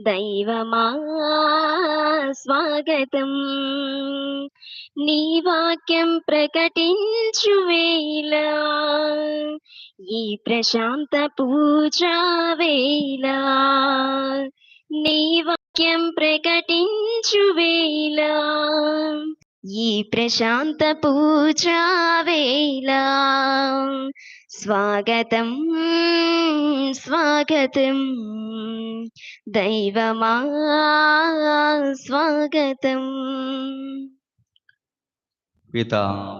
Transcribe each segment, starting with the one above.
దైవమా స్వాగతం. నీ వాక్యం ప్రకటించు వేళ ఈ ప్రశాంత పూజా వేళ. నీ వాక్యం ప్రకటించు వేళ ఈ ప్రశాంత పూజా వేళ. స్వాగతం స్వాగతం. దైవమా స్వాగతం. పిత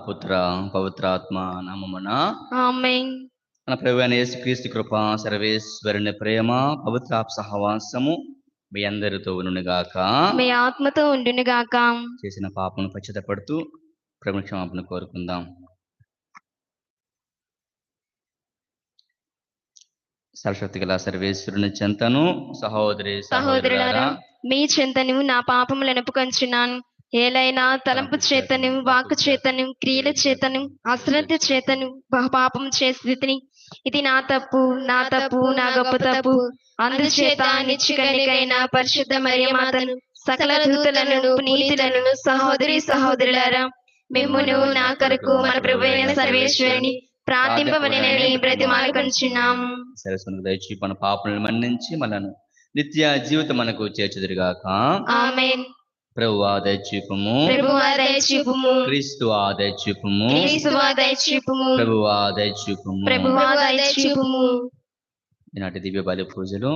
పుత్ర పవిత్రాత్మ నామమున ఆమెన్. మన ప్రభు అయిన యేసుక్రీస్తు కృప సర్వేశ్వరుని ప్రేమ పవిత్ర సహవాసము మీ అందరితో ఉండుగాక మీ ఆత్మతో ఉండును గాక. చేసిన పాపను పశ్చాత్తపడుతూ ప్రభు క్షమాపణ కోరుకుందాం. సరస్వతి గల సర్వేశ్వరుని చెంతను సహోదరి సహోదరులారా మీ చింతను నా పాపములు ఎనుపుకొంచున్నాను ఏలైనా తలంపు చేతను వాక్కు చేతను క్రియల చేతను అశ్రద్ధ చేతను బహు పాపం చేసి ఇది నా తప్పు నా తప్పు నా గొప్ప తప్పు. అందుచేత నిత్యకనికైన పరిశుద్ధ మరియమాతను సకల దూతలను పునీతులను సహోదరి సహోదరులారా మిమ్మును నా కొరకు మన ప్రభు సర్వేశ్వరుని ప్రార్థింపవలెనని దయచి మన పాపలను మన్నించి మనను నిత్య జీవితం మనకు చేర్చుదురుగాక. ఆమేన్. ప్రభు ప్రభువా దయచూపుము క్రీస్తు క్రీస్తువా దయచూపుము ప్రభు ప్రభువా దయచూపుము ఈనాటి దివ్య బలి పూజలు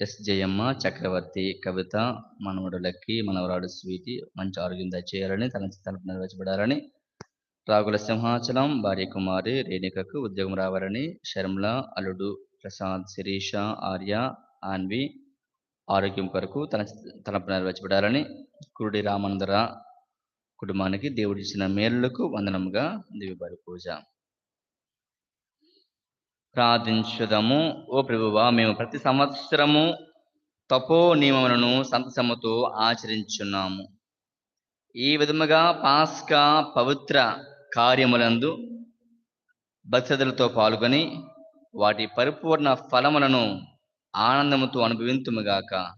ఎస్ జయమ్మ చక్రవర్తి కవిత మనవడులకి మనవరాడు స్వీటి మంచి ఆరోగ్యం దయచేయాలని తన తలుపు నెరవేర్చబడాలని రాగుల సింహాచలం భార్య కుమారి రేణుకకు ఉద్యోగం రావాలని శర్మల అల్లుడు ప్రసాద్ శిరీష ఆర్య ఆన్వి ఆరోగ్యం కొరకు తన తలపు నెరవేర్చబడాలని కురుడి రామానందర కుటుంబానికి దేవుడిచ్చిన మేలులకు వందనముగా దివ్య పూజ. ప్రార్థించుదము. ఓ ప్రభువా మేము ప్రతి సంవత్సరము తపో నియమములను సంతసముతో ఆచరించున్నాము. ఈ విధముగా పాస్కా పవిత్ర కార్యములందు భక్తులతో పాల్గొని వాటి పరిపూర్ణ ఫలములను ఆనందముతో అనుభవింతుముగాక.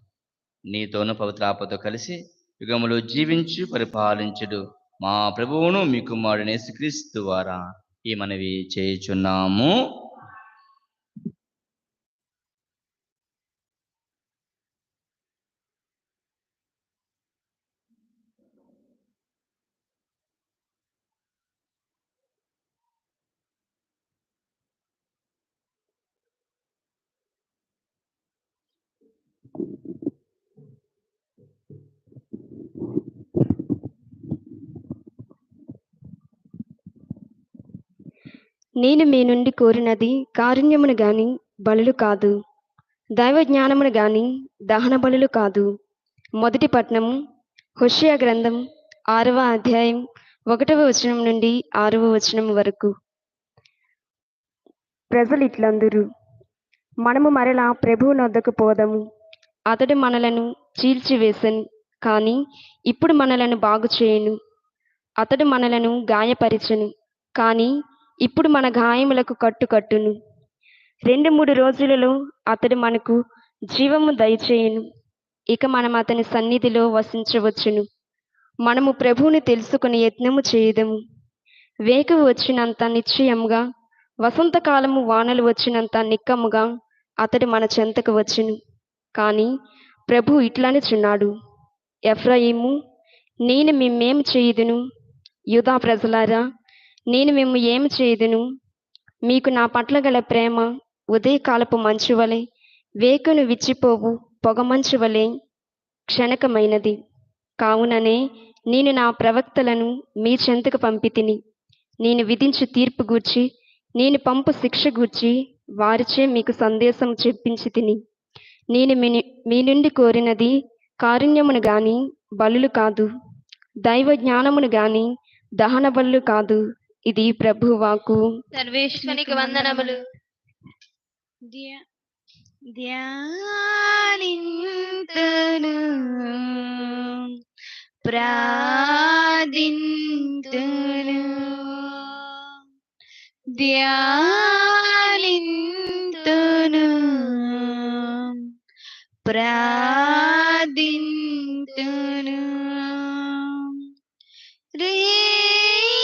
నీతోను పవిత్రాపతో కలిసి యుగములో జీవించి పరిపాలించుడు మా ప్రభువును మీ కుమారుడు నేసుక్రీస్తు ద్వారా ఈ మనవి చేయుచున్నాము. నేను మీ నుండి కోరినది కారుణ్యమును గాని బలులు కాదు. దైవ జ్ఞానమును గాని దహన బలులు కాదు. మొదటి పట్నము హుషియా గ్రంథం ఆరవ అధ్యాయం ఒకటవ వచనం నుండి ఆరవ వచనం వరకు. ప్రజలు ఇట్లందరూ. మనము మరలా ప్రభువు నొద్దకు పోదము. అతడు మనలను చీల్చివేసను కానీ ఇప్పుడు మనలను బాగు చేయను అతడు మనలను గాయపరిచను కానీ ఇప్పుడు మన గాయములకు కట్టు కట్టును. రెండు మూడు రోజులలో అతడు మనకు జీవము దయచేయును. ఇక మనం అతని సన్నిధిలో వసించవచ్చును. మనము ప్రభువుని తెలుసుకుని యత్నము చేయదము. వేకువ వచ్చినంత నిశ్చయముగా వసంతకాలము వానలు వచ్చినంత నిక్కముగా అతడు మన చెంతకు వచ్చును. కానీ ప్రభు ఇట్లానే చున్నాడు. ఎఫ్రాయిము నేను మిమ్మేం చేయుదును? యుధా ప్రజలారా నేను మేము ఏమి చేయదును? మీకు నా పట్ల గల ప్రేమ ఉదయకాలపు మంచువలే. వేకును విచ్చిపోవు పొగమంచు వలె క్షణకమైనది. కావుననే నేను నా ప్రవక్తలను మీ చెంతకు పంపి తిని నేను విధించు తీర్పు గూర్చి నేను పంపు శిక్ష గూర్చి వారిచే మీకు సందేశం చెప్పించి తిని నేను మీ మీ నుండి కోరినది కారుణ్యమును గాని బలులు కాదు. దైవ జ్ఞానమును గాని దహన బలులు కాదు. ఇది ప్రభు వాకు సర్వేశ్వనికి వందనములు. ధ్యానింతును ప్రార్థింతును. ధ్యానింతును ప్రార్థింతును. రేయైనా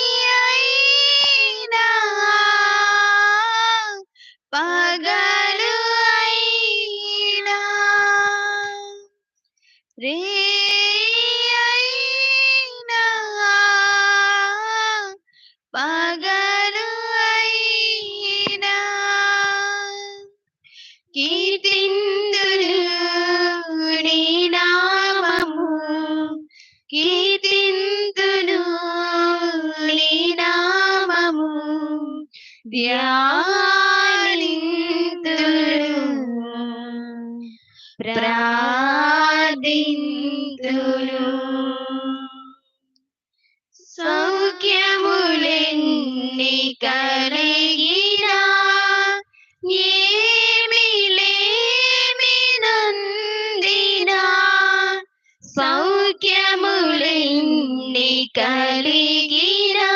కలిగినా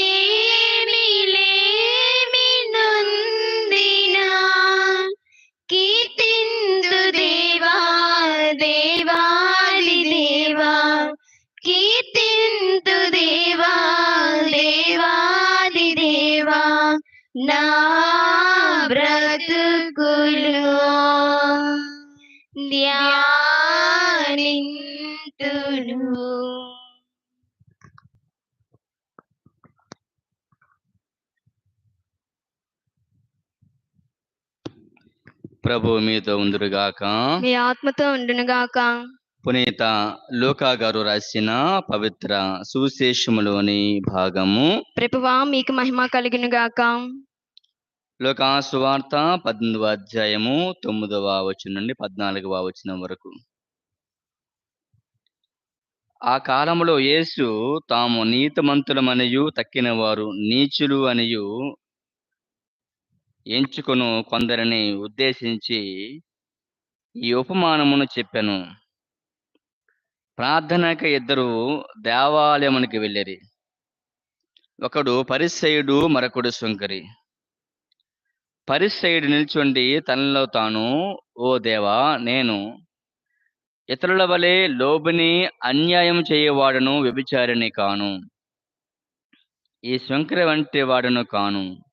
ఏమి లేమి నందినా? కీర్తిందు దేవా దేవాది దేవా? కీర్తింతు దేవా దేవాది దేవా? నా బ్రతుకులు ప్రభు మీతో ఉందురుగాక మీ ఆత్మతో ఉండునుగాక. పునీత లూకా గారు రాసిన పవిత్ర సువిశేషములోని భాగము. ప్రభువా మీకు మహిమ కలుగునుగాక. లోకా సువార్త పద్దెనిమిదవ అధ్యాయము తొమ్మిదవ వచనం నుండి పద్నాలుగవ వచనం వరకు. ఆ కాలములో యేసు తాము నీతిమంతులమనియు తక్కిన వారు నీచులు అనియు ఎంచుకొను కొందరిని ఉద్దేశించి ఈ ఉపమానమును చెప్పాను. ప్రార్థనక ఇద్దరు దేవాలయమునికి వెళ్ళిరి. ఒకడు పరిసయుడు మరొకడు శంకరి పరిసయుడు నిల్చుండి తనలో తాను ఓ దేవా నేను ఇతరుల వలె లోబిని అన్యాయం చేయవాడను వ్యభిచారిని కాను. ఈ శంకర వంటి వాడను కాను.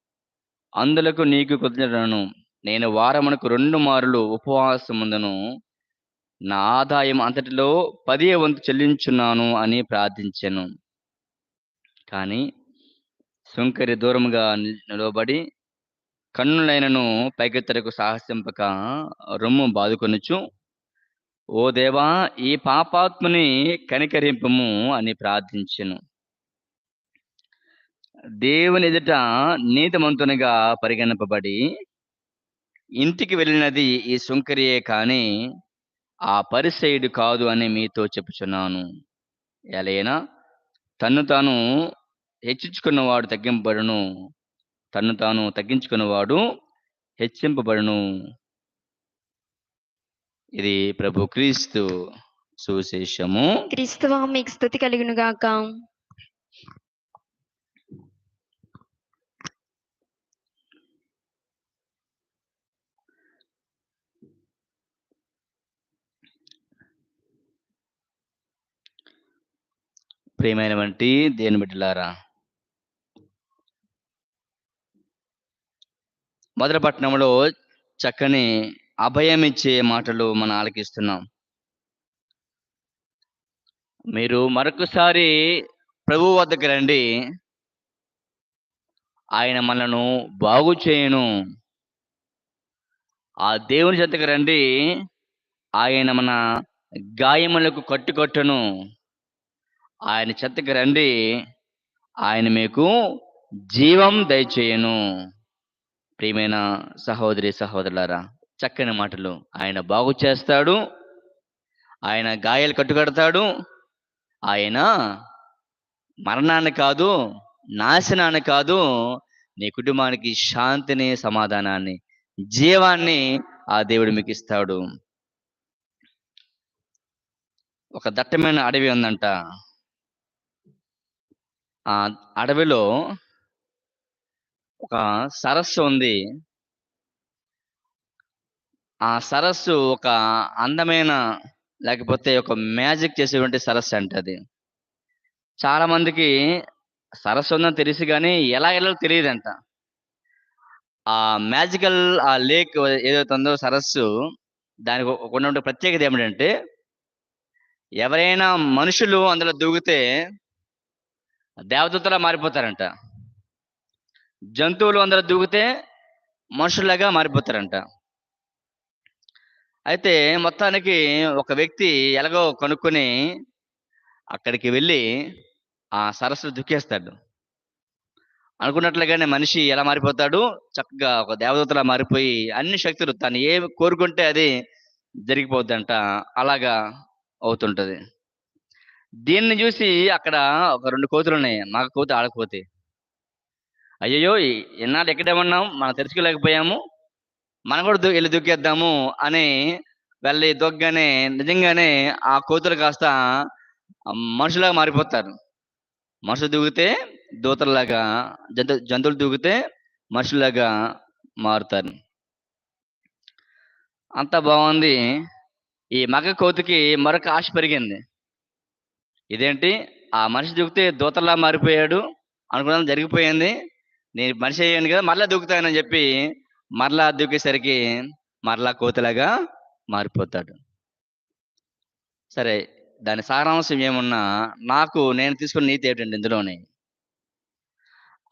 అందులకు నీకు కృతజ్ఞతను నేను వారమునకు రెండు మారులు ఉపవాసముందును. నా ఆదాయం అంతటిలో పదే వంతు చెల్లించున్నాను అని ప్రార్థించాను. కానీ శంకరి దూరముగా నిలవబడి కన్నులైనను పైకెత్తరకు సాహసింపక రొమ్ము బాదుకొనుచు ఓ దేవా ఈ పాపాత్ముని కనికరింపము అని ప్రార్థించెను. దేవుని ఎదుట నీతిమంతునిగా పరిగణింపబడి ఇంటికి వెళ్ళినది ఈ శుంకరియే కానీ ఆ పరిసయుడు కాదు అని మీతో చెప్పుచున్నాను. ఎలైనా తన్ను తాను హెచ్చించుకున్నవాడు తగ్గింపబడును. తన్ను తాను తగ్గించుకున్నవాడు హెచ్చింపబడును. ఇది ప్రభు క్రీస్తు సువిశేషము. క్రీస్తువా మీకు స్థుతి కలుగునుగాక. ప్రియమైనటువంటి దేని బిడ్డలారా మొదటి పట్టణంలో చక్కని అభయం ఇచ్చే మాటలు మనం ఆలకిస్తున్నాం. మీరు మరొకసారి ప్రభు వద్దకు రండి. ఆయన మనను బాగు చేయను. ఆ దేవుని చెంతకు రండి. ఆయన మన గాయములకు కట్టుకొట్టను. ఆయన చెత్తకి రండి. ఆయన మీకు జీవం దయచేయను. ప్రియమైన సహోదరి సహోదరులారా చక్కని మాటలు. ఆయన బాగు చేస్తాడు. ఆయన గాయాలు కట్టుకడతాడు. ఆయన మరణాన్ని కాదు నాశనాన్ని కాదు నీ కుటుంబానికి శాంతిని సమాధానాన్ని జీవాన్ని ఆ దేవుడు మీకు ఇస్తాడు. ఒక దట్టమైన అడవి ఉందంట. ఆ అడవిలో ఒక సరస్సు ఉంది. ఆ సరస్సు ఒక అందమైన లేకపోతే ఒక మ్యాజిక్ చేసేటువంటి సరస్సు అంట అది. చాలా మందికి సరస్సు ఉందని తెలిసి కానీ ఎలా వెళ్ళాలో తెలియదంట. ఆ మ్యాజికల్ ఆ లేక్ ఏదైతే ఉందో సరస్సు దానికి ఉన్నటువంటి ప్రత్యేకత ఏమిటంటే ఎవరైనా మనుషులు అందులో దూకితే దేవదూతలా మారిపోతారంట. జంతువులు అందరూ దూకితే మనుషులాగా మారిపోతారంట. అయితే మొత్తానికి ఒక వ్యక్తి ఎలాగో కనుక్కొని అక్కడికి వెళ్ళి ఆ సరస్సులు దుక్కేస్తాడు. అనుకున్నట్లుగానే మనిషి ఎలా మారిపోతాడు? చక్కగా ఒక దేవదూతలా మారిపోయి అన్ని శక్తులు తను ఏ కోరుకుంటే అది జరిగిపోద్దంట. అలాగా అవుతుంటుంది. దీన్ని చూసి అక్కడ ఒక రెండు కోతులు ఉన్నాయి. మగ కోతి ఆడకోతి అయ్యయ్యో ఎన్నాళ్ళు ఎక్కడేమన్నాం మనం తెలుసుకోలేకపోయాము. మనం కూడా దు వెళ్ళి దూకేద్దాము అని వెళ్ళి దొగ్గనే నిజంగానే ఆ కోతులు కాస్త మనుషులాగా మారిపోతారు. మనుషులు దూకితే దూతల్లాగా జంతు జంతువులు దూకితే మనుషులాగా మారుతారు. అంత బాగుంది. ఈ మగ కోతికి మరొక ఆశ పెరిగింది. ఇదేంటి? ఆ మనిషి దూకితే దూతలా మారిపోయాడు అనుకున్న జరిగిపోయింది. నేను మనిషి అయ్యాను కదా మరలా దూకుతానని చెప్పి మరలా దూకేసరికి మరలా కోతలాగా మారిపోతాడు. సరే దాని సారాంశం ఏమున్నా నాకు నేను తీసుకున్న నీతి ఏంటంటే ఇందులోని?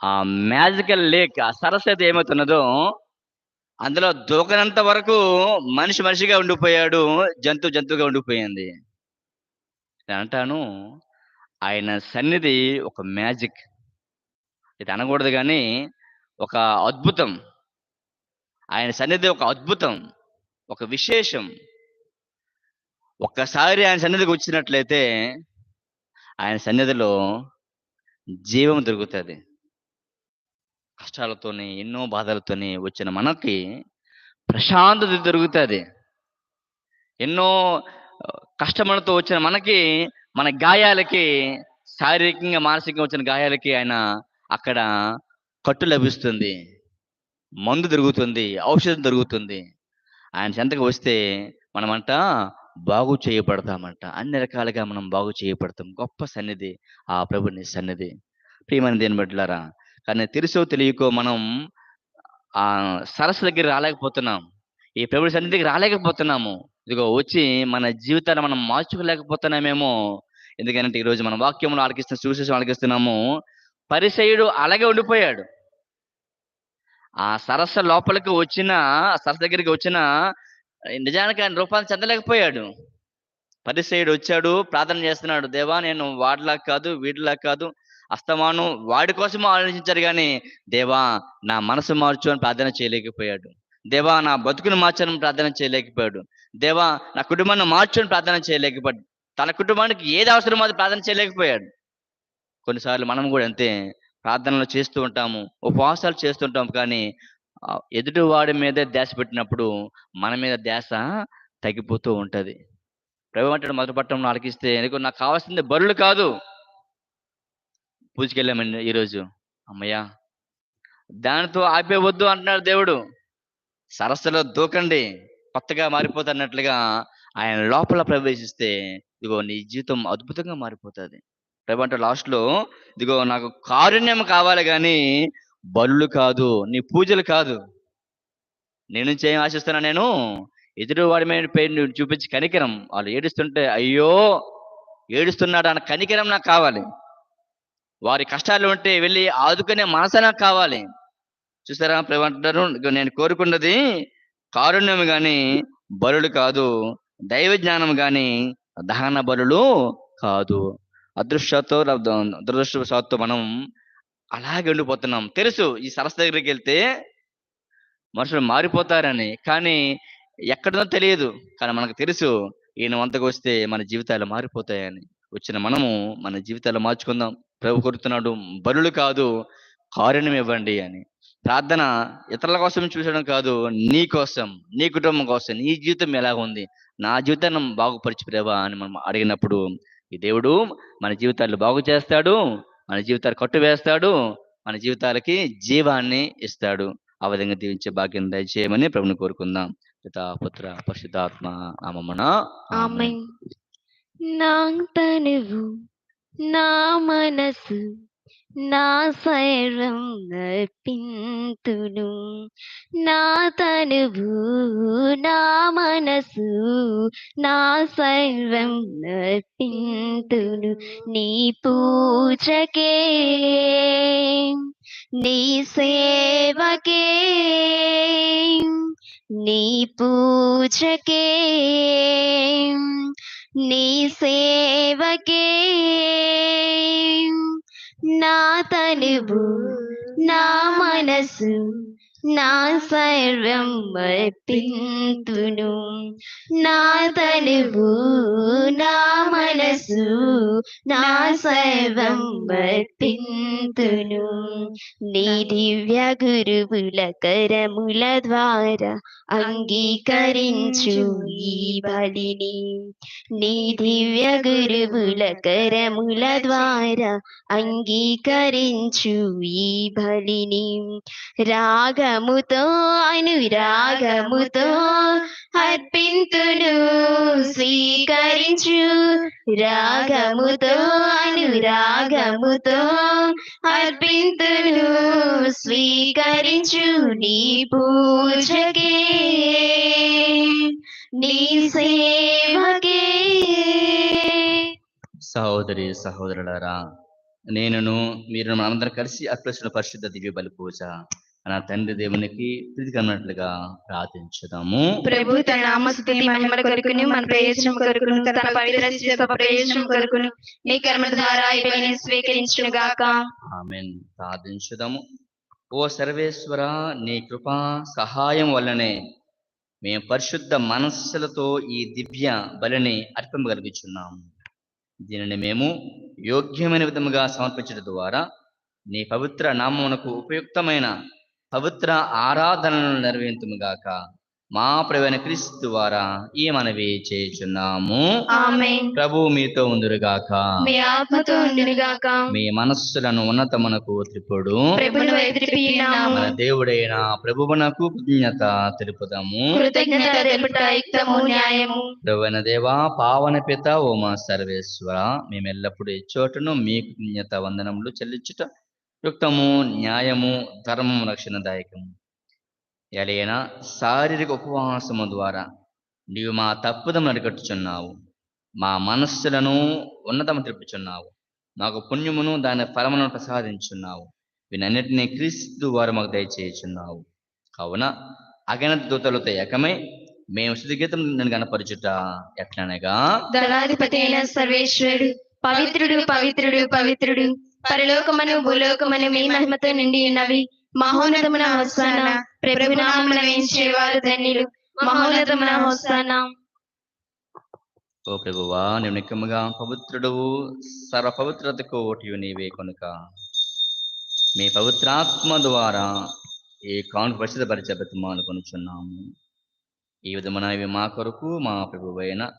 ఆ మ్యాజికల్ లేక్ ఆ సరస్సు అయితే ఏమవుతున్నదో అందులో దూకనంత వరకు మనిషి మనిషిగా ఉండిపోయాడు జంతు జంతువుగా ఉండిపోయింది. నేను అంటాను ఆయన సన్నిధి ఒక మ్యాజిక్. ఇది అనకూడదు కానీ ఒక అద్భుతం. ఆయన సన్నిధి ఒక అద్భుతం ఒక విశేషం. ఒక్కసారి ఆయన సన్నిధికి వచ్చినట్లయితే ఆయన సన్నిధిలో జీవం దొరుకుతుంది. కష్టాలతోని ఎన్నో బాధలతోని వచ్చిన మనకి ప్రశాంతత దొరుకుతుంది. ఎన్నో కష్టములతో వచ్చిన మనకి మన గాయాలకి శారీరకంగా మానసికంగా వచ్చిన గాయాలకి ఆయన అక్కడ కట్టు లభిస్తుంది. మందు దొరుకుతుంది. ఔషధం దొరుకుతుంది. ఆయన చెంతకు వస్తే మనమంట బాగు చేయబడతామంట. అన్ని రకాలుగా మనం బాగు చేయబడతాం. గొప్ప సన్నిధి ఆ ప్రభుని సన్నిధి. ప్రియమైన దేని బిడ్డలారా కానీ తెలుసో తెలియకో మనం ఆ సరస్సు దగ్గర రాలేకపోతున్నాం. ఈ ప్రభుడి సన్నిధికి రాలేకపోతున్నాము. ఇదిగో వచ్చి మన జీవితాన్ని మనం మార్చుకోలేకపోతున్నామేమో. ఎందుకంటే ఈరోజు మన వాక్యంలో ఆలకిస్తున్న సువిశేషం ఆలకిస్తున్నాము. పరిసయుడు అలాగే ఉండిపోయాడు. ఆ సరస్సు లోపలికి వచ్చిన సరస్సు దగ్గరికి వచ్చిన నిజానికి ఆయన రూపాన్ని చెందలేకపోయాడు. పరిసయుడు వచ్చాడు ప్రార్థన చేస్తున్నాడు దేవా నేను వాడిలా కాదు వీడిలా కాదు అస్తమానం వాడి కోసం ఆలోచించారు కానీ దేవా నా మనసు మార్చు అని ప్రార్థన చేయలేకపోయాడు. దేవా నా బతుకును మార్చని ప్రార్థన చేయలేకపోయాడు. దేవా నా కుటుంబాన్ని మార్చుని ప్రార్థన చేయలేకపోయాడు. తన కుటుంబానికి ఏది అవసరమో అది ప్రార్థన చేయలేకపోయాడు. కొన్నిసార్లు మనం కూడా అంతే ప్రార్థనలు చేస్తూ ఉంటాము ఉపవాసాలు చేస్తుంటాం కానీ ఎదుటివాడి ఎదుటి వాడి మీదే ధ్యాస పెట్టినప్పుడు మన మీద ధ్యాస తగ్గిపోతూ ఉంటుంది. ప్రభు అంటాడు మొదటి పట్టణం ఆలకిస్తే ఎందుకు నాకు కావాల్సింది బరులు కాదు. పూజకెళ్ళామండి ఈరోజు. అమ్మయ్యా దానితో ఆపేవద్దు అంటున్నాడు దేవుడు. సరస్సులో దూకండి. కొత్తగా మారిపోతున్నట్లుగా ఆయన లోపల ప్రవేశిస్తే ఇదిగో నీ జీవితం అద్భుతంగా మారిపోతుంది. ప్రభు అంటే లాస్ట్లో ఇదిగో నాకు కారుణ్యం కావాలి కానీ బలులు కాదు నీ పూజలు కాదు. నేను నుంచి ఏం ఆశిస్తున్నా నేను? ఎదురువాడి మీద పేరు చూపించి కనికరం. వాళ్ళు ఏడుస్తుంటే అయ్యో! ఏడుస్తున్నాడు అన్న కనికరం నాకు కావాలి. వారి కష్టాలు ఉంటే వెళ్ళి ఆదుకునే మనసు నాకు కావాలి. చూసారా? ప్రభు నేను కోరుకున్నది కారుణ్యం గాని బలులు కాదు దైవ జ్ఞానం గాని దహన బలులు కాదు. అదృష్టతో దురదృష్టవశాత్తు మనం అలాగే ఉండిపోతున్నాం. తెలుసు ఈ సరస్సు దగ్గరికి వెళ్తే మనుషులు మారిపోతారని కానీ ఎక్కడనో తెలియదు. కానీ మనకు తెలుసు ఈయన వంతకు వస్తే మన జీవితాలు మారిపోతాయని. వచ్చిన మనము మన జీవితాలు మార్చుకుందాం. ప్రభు కొడుతున్నాడు బలులు కాదు కారుణ్యం ఇవ్వండి అని. ప్రార్థన ఇతరుల కోసం చూసడం కాదు నీ కోసం నీ కుటుంబం కోసం నీ జీవితం ఎలా ఉంది నా జీవితాన్ని బాగుపరిచి ప్రేవా అని మనం అడిగినప్పుడు ఈ దేవుడు మన జీవితాలు బాగు చేస్తాడు మన జీవితాలు కట్టు వేస్తాడు మన జీవితాలకి జీవాన్ని ఇస్తాడు. ఆ విధంగా దీవించే భాగ్యం దయచేయమని ప్రభుని కోరుకుందాం. పితా పుత్ర పరిశుద్ధాత్మ నామమున నా తనువు నా మనసు నా సర్వం నర్పింతును నా తనువు నా మనసు నా సర్వం నర్పింతును నీ పూజకే నీ సేవకే నీ పూజకే నీ సేవకే. నా తనువు నా మనసు నా సర్వం అర్పింతును. నా తనువు నా మనసు నా సర్వం అర్పింతును. నీ దివ్య గురువుల కరముల ద్వారా అంగీకరించు ఈ బలిని. నీ దివ్య గురువుల కరముల ద్వారా అంగీకరించు ఈ బలిని. రాగ రాగముతో అనురాగముతో అర్పింతును స్వీకరించు. రాగముతో అనురాగముతో అర్పింతును స్వీకరించు. నీ పూజకే నీ సేవకే. సహోదరి సహోదరులారా నేనును మీరు మనందరం కలిసి అర్పించిన పరిశుద్ధ దివ్య బలి పూజ. నా తండ్రి దేవునికి ప్రీతికన్నట్లుగా ప్రార్థించుదాము. ప్రభు తన నామస్తుతి మహిమల కొరకును మన ప్రయోజనం కొరకును తన పవిత్ర ప్రయోజనం కొరకును మీ కర్మ ద్వారా ఇవన్నీ స్వీకరించును గాక ఆమెన్. ప్రార్థించుదాము. ఓ సర్వేశ్వర నీ కృపా సహాయం వల్లనే మేము పరిశుద్ధ మనస్సులతో ఈ దివ్య బలిని అర్పింపగలుగుచున్నాము దీనిని మేము యోగ్యమైన విధముగా సమర్పించడం ద్వారా నీ పవిత్ర నామమునకు ఉపయుక్తమైన పవిత్ర ఆరాధనలను నెరవేర్తుముగాక మా ప్రవీణ క్రీస్తు ద్వారా ఈ మనవి చేయుచున్నాము. ఆమేన్. ప్రభు మీతో ఉందురుగాక మీ ఆత్మతో ఉండును గాక మీ మనస్సులను ఉన్నతమునకు త్రిపుడు మన దేవుడైన ప్రభువునకు కృతజ్ఞత తెలుపుదాము. ప్రభువైన దేవా పావన పిత ఓ మా సర్వేశ్వర మేము ఎల్లప్పుడూ ఈ చోటును మీ కృతజ్ఞత వందనములు చెల్లించుట యుక్తము న్యాయము ధర్మము రక్షణదాయకము. ఎలైనా శారీరక ఉపవాసము ద్వారా నీవు మా తప్పుదము అరికట్టుచున్నావు. మా మనస్సులను ఉన్నతము తెలుపుచున్నావు మాకు పుణ్యమును దాని ఫలమును ప్రసాదించున్నావు. వీనన్నిటినీ క్రీస్తు వారు మాకు దయచేయుచున్నావు. కావున అగణత దూతలతో ఏకమై మేము శుద్ధిగీతం నేను కనపరచుట ఎట్లనగా ధనాధిపతి అయిన సర్వేశ్వరుడు పవిత్రుడు పవిత్రుడు పవిత్రుడు. పరలోకమను భూలోకమను మీ మహిమతో నిండి ఉన్నవి. మహోన్నతమున హోసాన. ప్రభునామమున వేయించేవారు ధన్యులు. మహోన్నతమున హోసాన. ఓ ప్రభువా నేను నిక్కముగా పవిత్రుడవు. సర్వ పవిత్రతకు ఓటి నీవే కనుక. మీ పవిత్రాత్మ ద్వారా ఈ కాను పరిశుద్ధపరిచే బ్రతిమా అనుకొనుచున్నాము ఈ విధమున ఇవి మా కొరకు మా ప్రభువైన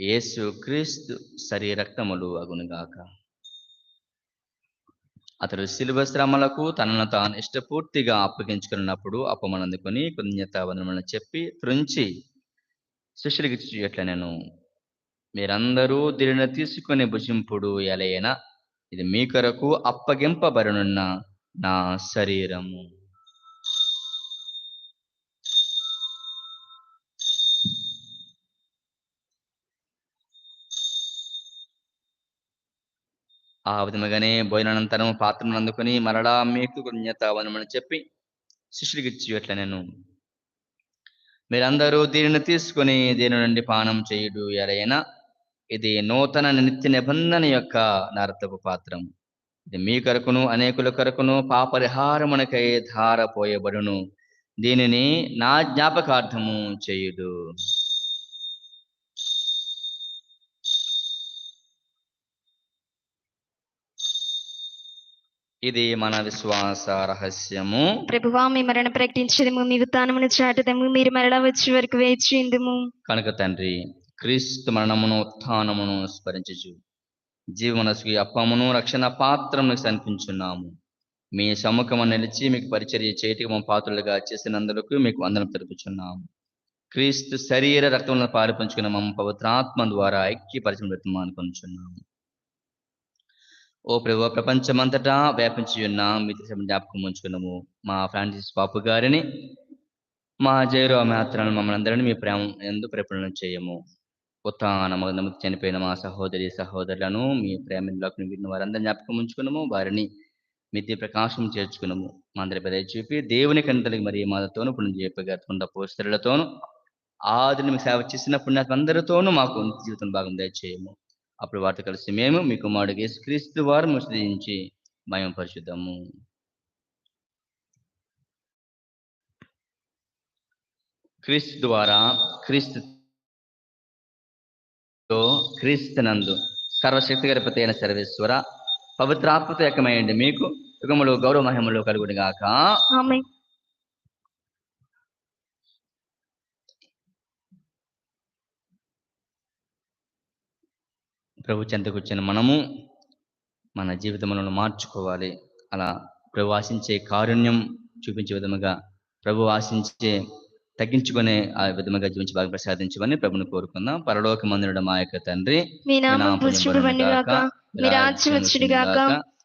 యేసు క్రీస్తు శరీరక్తములు అగునుగాక. అతడు శిలువ శ్రమలకు తనను తాను ఇష్టపూర్తిగా అప్పగించుకున్నప్పుడు అప్పమనందుకొని కృతజ్ఞత వందనమని చెప్పి తృంచి శిష్యులకి ఎట్లా నేను మీరందరూ దీనిని తీసుకొని భుజింపుడు ఎలైనా ఇది మీ కొరకు అప్పగింపబడనున్న నా శరీరము. ఆ విధముగానే భోజనానంతరం పాత్రను అందుకుని మరలా మీకు కృతజ్ఞత వనమని చెప్పి శిష్యుడికి ఇచ్చేట్ల నేను మీరందరూ దీనిని తీసుకొని దీని నుండి పానం చేయుడు ఎరైనా ఇది నూతన నిత్య నిబంధన యొక్క నరతపు పాత్రం. ఇది మీ కొరకును అనేకుల కొరకును పాపరిహారమునకై ధార పోయబడును దీనిని నా జ్ఞాపకార్థము చేయుడు. ఇది మన విశ్వాస రహస్యము. ప్రభువా మీ మరణ ప్రకటించదము మీ ఉత్థానమును చాటుదము మీరు మరలా వచ్చే వరకు వేచిందుము కనుక తండ్రి క్రీస్తు మరణమును ఉత్థానమును స్మరించుచు. జీవనసుకి అప్పమును రక్షణ పాత్రమును కనిపించున్నాము మీ సమ్ముఖం నిలిచి మీకు పరిచర్య చేయటికి మా పాత్రలుగా చేసినందుకు మీకు వందనం తెలుపుచున్నాం క్రీస్తు శరీర రక్తంలో పారిపంచుకున్న మమ్మ పవిత్రాత్మ ద్వారా ఐక్యపరిచిన బ్రతమా అనుకుంటున్నాము ఓ ప్రభు ప్రపంచమంతటా వ్యాపించి ఉన్న మిత్ర జ్ఞాపకం ఉంచుకున్నాము. మా ఫ్రాన్సిస్ బాపు గారిని మా జైరో మాత్రాలను మమ్మల్ని అందరినీ మీ ప్రేమ ఎందు ప్రపణం చేయము. ఉత్తాన నమ్మకం చనిపోయిన మా సహోదరి సహోదరులను మీ ప్రేమలోకి విన్న వారందరినీ జ్ఞాపకం ఉంచుకున్నాము. వారిని మిద్య ప్రకాశం చేర్చుకున్నాము. మా అందరి పెద్ద చూపి దేవుని కంటలకి మరి మాతోను పుణ్యం తొండ పోస్టర్లతోను ఆదిని సేవ చేసిన పుణ్యాత్మందరితోనూ మాకు జీవితం భాగం దయచేయము. అప్పుడు వారితో కలిసి మేము మీ కుమారుడికి క్రీస్తు వారు ముస్లించి భయం పరిశుద్ధము క్రీస్తు ద్వారా క్రీస్తు క్రీస్తునందు సర్వశక్తి గణపతి అయిన సర్వేశ్వర పవిత్రాత్మత ఏకమైంది మీకు యుగములు గౌరవ మహిమలు కలుగుడు గాక ప్రభు చెంతకు వచ్చిన మనము మన జీవితములను మార్చుకోవాలి. అలా ప్రభు ఆశించే కారుణ్యం చూపించే విధముగా ప్రభు ఆశించే తగ్గించుకునే ఆ విధముగా జీవించి బాగా ప్రసాదించమని ప్రభుని కోరుకుందాం. పరలోక మందిరుడు మా యొక్క తండ్రి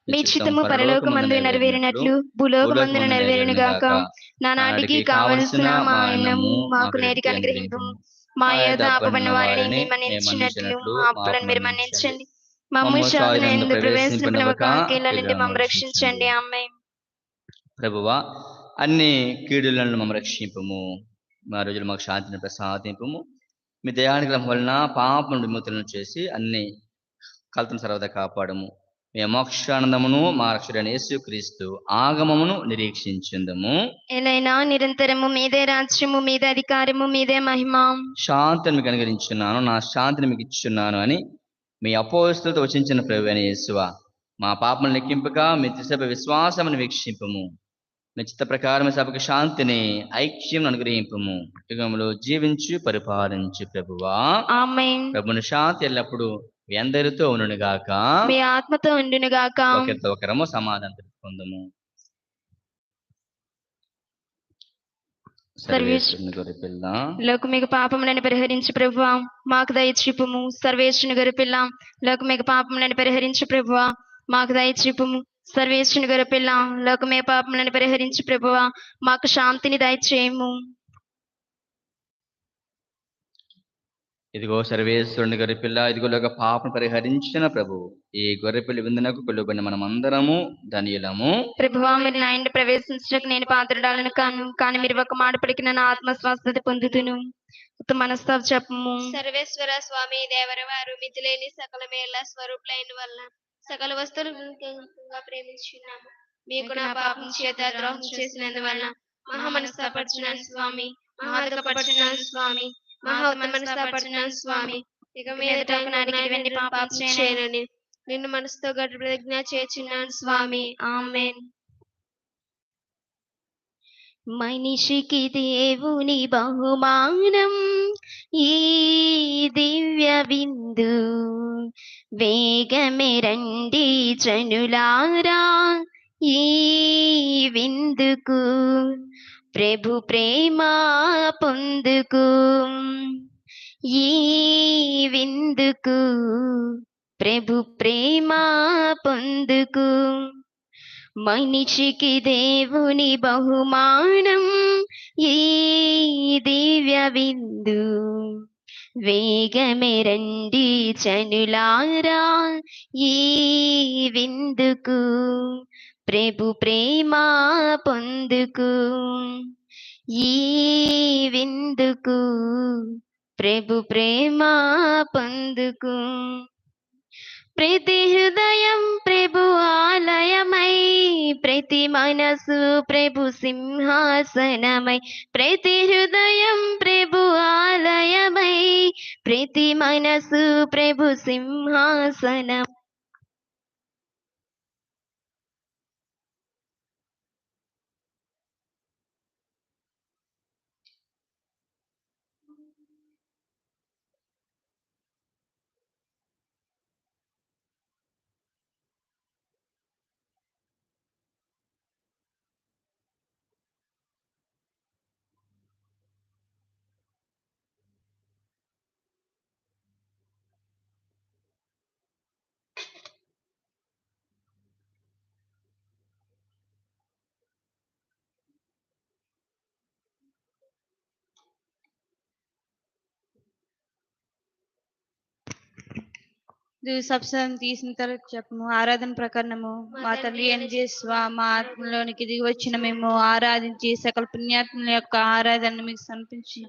మీ చిత్తము పరలోకమందు నెరవేరినట్లు భూలోకమందున నెరవేరును గాక నా నాటికి కావలసిన మా అన్నము మాకు నేటికి అనుగ్రహింపు మా యొద్ద అపబడిన వారిని మన్నించినట్లు మా అప్పులను మీరు మన్నించండి. మమ్ము శోధన ఎందు ప్రవేశించిన కాకేల నుండి మమ్మల్ని రక్షించండి. అమ్మాయి ప్రభువా అన్ని కీడులను మమ్మల్ని రక్షింపము. మా రోజులు మాకు శాంతిని ప్రసాదింపము. మీ దయానుగ్రహం వలన పాపం విముతులను చేసి అన్ని కలతను సర్వదా కాపాడము. మీ మోక్షానందమును మా రక్షుడైన యేసు క్రీస్తు ఆగమమును నిరీక్షించిందము. ఎలైనా నిరంతరము మీదే రాజ్యము మీదే అధికారము మీదే మహిమ. శాంతిని మీకు అనుగ్రహించున్నాను నా శాంతిని మీకు ఇచ్చున్నాను అని మీ అపోస్తులతో వచించిన ప్రభు అయిన యేసువ మా పాపములు లెక్కింపక మీ సభ విశ్వాసమును వీక్షింపము. మీ చిత్త ప్రకారం సభకు శాంతిని ఐక్యం అనుగ్రహింపము. యుగములో జీవించి పరిపాలించు ప్రభువా. ప్రభుని శాంతి ఎల్లప్పుడు మీ అందరితో ఉండును గాక. మీ ఆత్మతో ఉండును గాక. ఒకరితో ఒకరము సమాధానం తెలుసుకుందాము. పిల్ల. లోకమిక పాపములను పరిహరించి ప్రభువా. మాకు దయచూపుము. సర్వేశ్వరుని గొర్రెపిల్ల లోకమిక పాపములను పరిహరించి ప్రభువా. మాకు దయచూపుము. సర్వేశ్వరుని గొర్రెపిల్ల లోకమే పాపములను పరిహరించి ప్రభువా. మాకు శాంతిని దయచేయము. ఇదిగో సర్వేశ్వరుని గొర్రె పిల్ల ఇదిగో లోక పాపను పరిహరించిన ప్రభు. ఈ గొర్రె పిల్ల విందునకు కొలుబడిన మనం అందరము ధనియులము. ప్రభువా మీరు నా ఇంటి ప్రవేశించడానికి నేను పాత్రడాలను కాను కానీ మీరు ఒక మాట పలికిన నా ఆత్మ స్వస్థత పొందుతును మనస్తాపు చెప్పము. సర్వేశ్వర స్వామి దేవరవారు మితిలేని సకల మేళ స్వరూపులైన వల్ల సకల వస్తువులు ప్రేమించున్నాము మీకు నా పాపం చేత ద్రోహం చేసినందువల్ల మహా మనస్తాపడుచున్నాను స్వామి మహాదుఖపడుచున్నాను స్వామి. మహా మనస్తాపడుచున్నాను స్వామి ఇక మీదట నాకు ఇటువంటి పాపం చేయనని నిన్ను మనసుతో గట్టి ప్రతిజ్ఞ చేర్చున్నాను స్వామి. ఆమెన్. మనిషికి దేవుని బహుమానం ఈ దివ్య బిందు వేగమే రండి చనులారా ఈ విందుకు. ప్రభు ప్రేమ పొందుకు ఈ విందుకు. ప్రభు ప్రేమ పొందుకు. మనిషికి దేవుని బహుమానం ఈ దివ్య విందు. వేగమే రండి చనులారా ఈ విందుకు. ప్రభు ప్రేమ పొందుకు ఈ విందుకు ప్రభు ప్రేమ పొందుకు. ప్రతి హృదయం ప్రభు ఆలయమై ప్రతి మనసు ప్రభు సింహాసనమై ప్రతి హృదయం ప్రభు ఆలయమై ప్రతి మనసు ప్రభు సింహాసనం. సప్సం తీసిన తర్వాత చెప్పము. ఆరాధన ప్రకారము మా తండ్రి అని చేస్వా మా ఆత్మలోనికి దిగి వచ్చిన మేము ఆరాధించి సకల పుణ్యాత్మల యొక్క ఆరాధన మీకు సమర్పించిన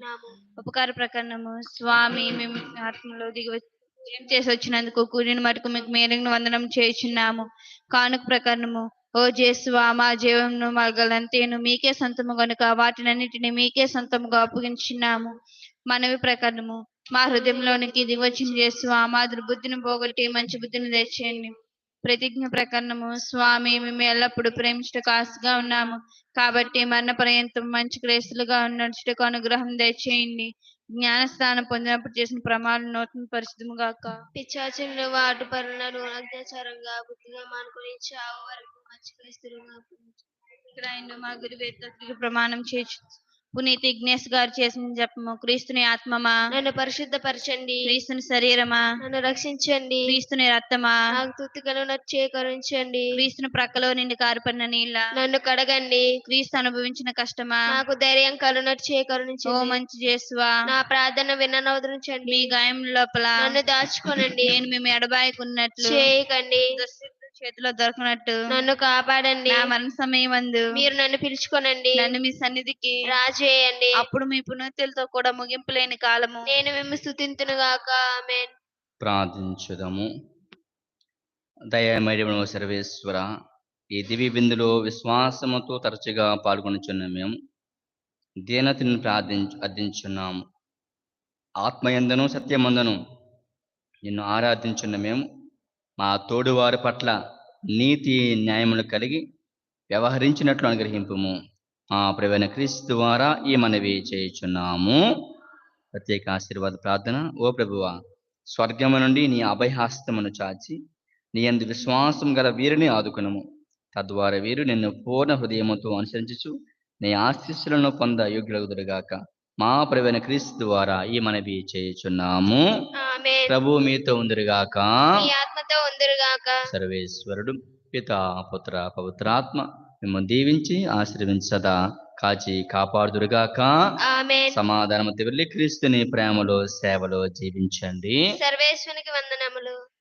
ఉపకార ప్రకారము స్వామి మేము ఆత్మలో దిగి ఏం చేసి వచ్చినందుకు కూడిన మటుకు మీకు మేలిన వందనం చేయుచున్నాము. కానుక ప్రకారము ఓ జేసువా మా జీవమును మా గలంతేను మీకే సొంతము గనుక వాటినన్నిటిని మీకే సొంతముగా అప్పగించున్నాము మనవి ప్రకారము మా హృదయంలోనికి దిగి వచ్చిన జేసువా మా దుర్బుద్ధిని పోగొట్టి మంచి బుద్ధిని తెచ్చేయండి ప్రతిజ్ఞ ప్రకారము స్వామి మేము ఎల్లప్పుడూ ప్రేమించటకు ఆశగా ఉన్నాము. కాబట్టి మరణ పర్యంతం మంచి క్రైస్తులుగా నడుచుటకు అనుగ్రహం దయచేయండి. జ్ఞానస్థానం పొందినప్పుడు చేసిన ప్రమాణం నూతన పరిశుద్ధము గాక. పిచ్చాచులను వాటి పనులను అజ్ఞాచారంగా బుద్ధిగా మానుకొని చావు వరకు మంచి క్రైస్తులుగా మా గురువేత్తలకు ప్రమాణం చేయొచ్చు పునీత ఇగ్నేష్ గారు చేసిన జపము క్రీస్తుని ఆత్మమా? నన్ను పరిశుద్ధపరచండి. క్రీస్తుని శరీరమా? నన్ను రక్షించండి. క్రీస్తుని రక్తమా? నాకు తుత్తికలను చేకరించండి క్రీస్తుని ప్రక్కలో నిండి కారుపడిన నీళ్ళ? నన్ను కడగండి. క్రీస్తు అనుభవించిన కష్టమా? నాకు ధైర్యం కలునట్టు ఓ చేకరించండి మంచి చేసువా నా ప్రార్థన విననవదరించండి మీ గాయం లోపల నన్ను దాచుకోనండి. నేను మేము ఎడబాయకున్నట్లు చేయకండి. చేతిలో దొరకనట్టు. నన్ను కాపాడండి. నా మరణ సమయం అందు. మీరు నన్ను పిలుచుకోనండి. నన్ను మీ సన్నిధికి రాజేయండి. అప్పుడు మీ పునీతులతో కూడా ముగింపు లేని కాలము. నేను మేము స్థుతింతును గాక. ఆమేన్. ప్రార్థించుదము. దయమడి సర్వేశ్వర ఈ దివి బిందులో విశ్వాసముతో తరచుగా పాల్గొనుచున్న మేము దీనతను ప్రార్థించు అర్థించున్నాము. ఆత్మయందను సత్యమందను నిన్ను ఆరాధించున్న మేము మా తోడువారి పట్ల నీతి న్యాయములు కలిగి వ్యవహరించినట్లు అనుగ్రహింపుము. మా ప్రవీణ క్రీస్తు ద్వారా ఈ మనవి చేయుచున్నాము. ప్రత్యేక ఆశీర్వాద ప్రార్థన. ఓ ప్రభువా స్వర్గము నుండి నీ అభయహస్తమును చాచి నీ అందు విశ్వాసం గల వీరిని ఆదుకునము. తద్వారా వీరు నిన్ను పూర్ణ హృదయముతో అనుసరించుచు నీ ఆశీస్సులను పొంద యోగ్యులగుదురుగాక. మా ప్రవీణ క్రీస్తు ద్వారా ఈ మనవి చేయుచున్నాము. ప్రభు మీతో ఉందిరుగాక. ఉందిరుగాక సర్వేశ్వరుడు పిత పుత్ర పవిత్రాత్మ మిమ్మల్ని దీవించి ఆశీర్వించదా కాచి కాపాడుదురుగాక సమాధానము వెళ్ళి క్రీస్తుని ప్రేమలో సేవలో జీవించండి. సర్వేశ్వనికి వందనములు.